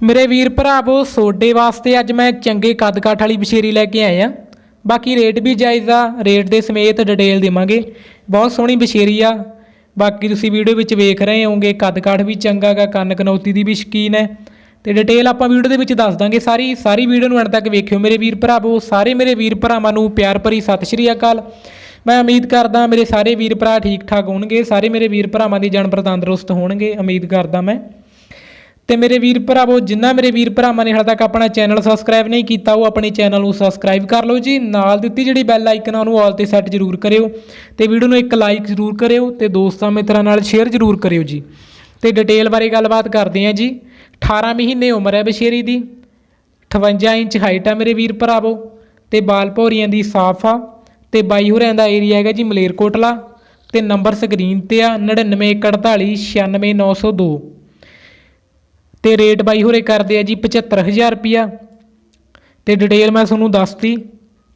ਮੇਰੇ ਵੀਰ ਭਰਾਵੋ, ਸੋਡੇ ਵਾਸਤੇ ਅੱਜ ਮੈਂ ਚੰਗੇ ਕੱਦ ਕਾਠ ਵਾਲੀ ਬਸ਼ੇਰੀ ਲੈ ਕੇ ਆਏ ਆ ਬਾਕੀ ਰੇਟ ਵੀ ਜਾਇਜ਼ ਆ, ਰੇਟ ਦੇ ਸਮੇਤ ਡਿਟੇਲ ਦੇਵਾਂਗੇ। ਬਹੁਤ ਸੋਹਣੀ ਬਸ਼ੇਰੀ ਆ। ਬਾਕੀ ਤੁਸੀਂ ਵੀਡੀਓ ਵਿੱਚ ਵੇਖ ਰਹੇ ਹੋਵੋਗੇ ਕੱਦ ਕਾਠ ਵੀ ਚੰਗਾ ਗਾ, ਕੰਨ ਕਨੌਤੀ ਦੀ ਵੀ ਸ਼ਕੀਨ ਹੈ। ਤੇ ਡਿਟੇਲ ਆਪਾਂ ਵੀਡੀਓ ਦੇ ਵਿੱਚ ਦੱਸ ਦਾਂਗੇ ਸਾਰੀ ਸਾਰੀ ਵੀਡੀਓ ਨੂੰ ਅੰਤ ਤੱਕ ਵੇਖਿਓ। ਮੇਰੇ ਵੀਰ ਭਰਾਵੋ, ਸਾਰੇ ਮੇਰੇ ਵੀਰ ਭਰਾਵਾਂ ਨੂੰ ਪਿਆਰ ਭਰੀ ਸਤਿ ਸ਼੍ਰੀ ਅਕਾਲ। ਮੈਂ ਉਮੀਦ ਕਰਦਾ ਮੇਰੇ ਸਾਰੇ ਵੀਰ ਭਰਾ ਠੀਕ ਠਾਕ ਹੋਣਗੇ, ਸਾਰੇ ਮੇਰੇ ਵੀਰ ਭਰਾਵਾਂ ਦੀ ਜਾਨ ਤੰਦਰੁਸਤ ਹੋਣਗੇ, ਉਮੀਦ ਕਰਦਾ ਮੈਂ। ਤੇ ਮੇਰੇ ਵੀਰ ਭਰਾਵੋ, ਜਿੰਨਾ ਮੇਰੇ ਵੀਰ ਭਰਾਵਾਂ ਨੇ ਹਾਲੇ ਤੱਕ ਆਪਣਾ ਚੈਨਲ ਸਬਸਕ੍ਰਾਈਬ ਨਹੀਂ ਕੀਤਾ, ਉਹ ਆਪਣੇ ਚੈਨਲ ਨੂੰ ਸਬਸਕ੍ਰਾਈਬ ਕਰ ਲਓ ਜੀ। ਨਾਲ ਦਿੱਤੀ ਜਿਹੜੀ ਬੈਲ ਆਈਕਨ ਆ, ਉਹਨੂੰ ਆਲ ਤੇ ਸੈੱਟ ਜ਼ਰੂਰ ਕਰਿਓ ਤੇ ਵੀਡੀਓ ਨੂੰ ਇੱਕ ਲਾਈਕ ਜ਼ਰੂਰ ਕਰਿਓ ਤੇ ਦੋਸਤਾਂ ਮਿੱਤਰਾਂ ਨਾਲ ਸ਼ੇਅਰ ਜ਼ਰੂਰ ਕਰਿਓ ਜੀ। ਤੇ ਡਿਟੇਲ ਬਾਰੇ ਗੱਲਬਾਤ ਕਰਦੇ ਹਾਂ ਜੀ। 18 ਮਹੀਨੇ ਉਮਰ ਹੈ ਬਸ਼ੇਰੀ ਦੀ 58 ਇੰਚ ਹਾਈਟ ਆ ਮੇਰੇ ਵੀਰ ਭਰਾਵੋ ਤੇ ਬਾਲ ਭੌਰੀਆਂ ਦੀ ਸਾਫ਼ ਆ ਤੇ ਬਾਈ ਹੋਰਿਆਂ ਦਾ ਏਰੀਆ ਹੈਗਾ ਜੀ ਮਲੇਰਕੋਟਲਾ ਤੇ ਨੰਬਰ ਸਕਰੀਨ ਤੇ ਆ 9948 96902 ਤੇ ਰੇਟ ਬਾਈ ਹੋਰੇ ਕਰਦੇ ਆ ਜੀ 75000 ਰੁਪਿਆ ਤੇ ਡਿਟੇਲ ਮੈਂ ਤੁਹਾਨੂੰ ਦੱਸਤੀ,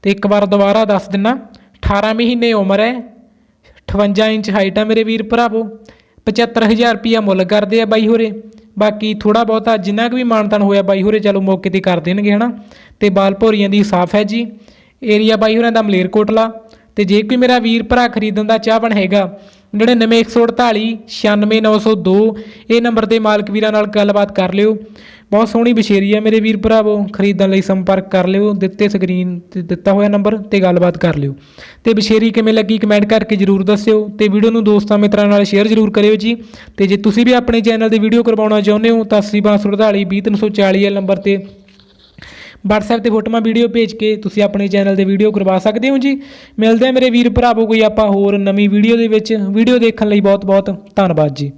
ਤੇ ਇੱਕ ਵਾਰ ਦੁਬਾਰਾ ਦੱਸ ਦਿੰਨਾ 18 ਮਹੀਨੇ ਉਮਰ ਹੈ 58 ਇੰਚ ਹਾਈਟ ਆ ਮੇਰੇ ਵੀਰ ਭਰਾਵੋ 75000 ਰੁਪਿਆ ਮੁੱਲ ਕਰਦੇ ਆ ਬਾਈ ਹੋਰੇ। ਬਾਕੀ ਥੋੜਾ ਬਹੁਤਾ ਜਿੰਨਾ ਕੁ ਵੀ ਮਾਨਤਨ ਹੋਇਆ ਬਾਈ ਹੋਰੇ ਚਲੋ ਮੌਕੇ ਤੇ ਕਰ ਦੇਣਗੇ, ਹਨਾ। ਤੇ ਬਾਲ ਭੋਰੀਆਂ ਦੀ ਸਾਫ਼ ਹੈ ਜੀ। ਏਰੀਆ ਬਾਈ ਹੋਰਾਂ ਦਾ ਮਲੇਰਕੋਟਲਾ। ਤੇ ਜੇ ਕੋਈ ਮੇਰਾ ਵੀਰ ਭਰਾ ਖਰੀਦਣ ਦਾ ਚਾਹਵਣ ਹੈਗਾ 99148 96902 ਇਹ ਨੰਬਰ ਤੇ ਮਾਲਕ ਵੀਰਾਂ ਨਾਲ ਗੱਲਬਾਤ ਕਰ ਲਿਓ। ਬਹੁਤ ਸੋਹਣੀ ਬਸ਼ੇਰੀ ਹੈ ਮੇਰੇ ਵੀਰ ਭਰਾਵੋ। ਖਰੀਦਣ ਲਈ ਸੰਪਰਕ ਕਰ ਲਿਓ। ਦਿੱਤੇ ਸਕਰੀਨ ਤੇ ਦਿੱਤਾ ਹੋਇਆ ਨੰਬਰ ਤੇ ਗੱਲਬਾਤ ਕਰ ਲਿਓ। ਤੇ ਬਸ਼ੇਰੀ ਕਿਵੇਂ ਲੱਗੀ ਕਮੈਂਟ ਕਰਕੇ ਜਰੂਰ ਦੱਸਿਓ। ਤੇ ਵੀਡੀਓ ਨੂੰ ਦੋਸਤਾਂ ਮਿੱਤਰਾਂ ਨਾਲ ਸ਼ੇਅਰ ਜਰੂਰ ਕਰਿਓ ਜੀ। ਤੇ ਜੇ ਤੁਸੀਂ ਵੀ ਆਪਣੇ ਚੈਨਲ ਤੇ ਵੀਡੀਓ ਕਰਵਾਉਣਾ ਚਾਹੁੰਦੇ ਹੋ, ਤਾਂ 80248 20340 ਵਾਲੇ ਨੰਬਰ ਤੇ WhatsApp ਤੇ ਫੋਟੋਆਂ ਵੀਡੀਓ ਭੇਜ ਕੇ ਤੁਸੀਂ ਆਪਣੇ ਚੈਨਲ ਤੇ ਵੀਡੀਓ ਕਰਵਾ ਸਕਦੇ ਹੋ ਜੀ। ਮਿਲਦੇ ਆ ਮੇਰੇ ਵੀਰ ਭਰਾਵੋ, ਕੋਈ ਆਪਾਂ ਹੋਰ ਨਵੀਂ ਵੀਡੀਓ ਦੇ ਵਿੱਚ। ਵੀਡੀਓ ਦੇਖਣ ਲਈ ਬਹੁਤ ਬਹੁਤ ਧੰਨਵਾਦ ਜੀ।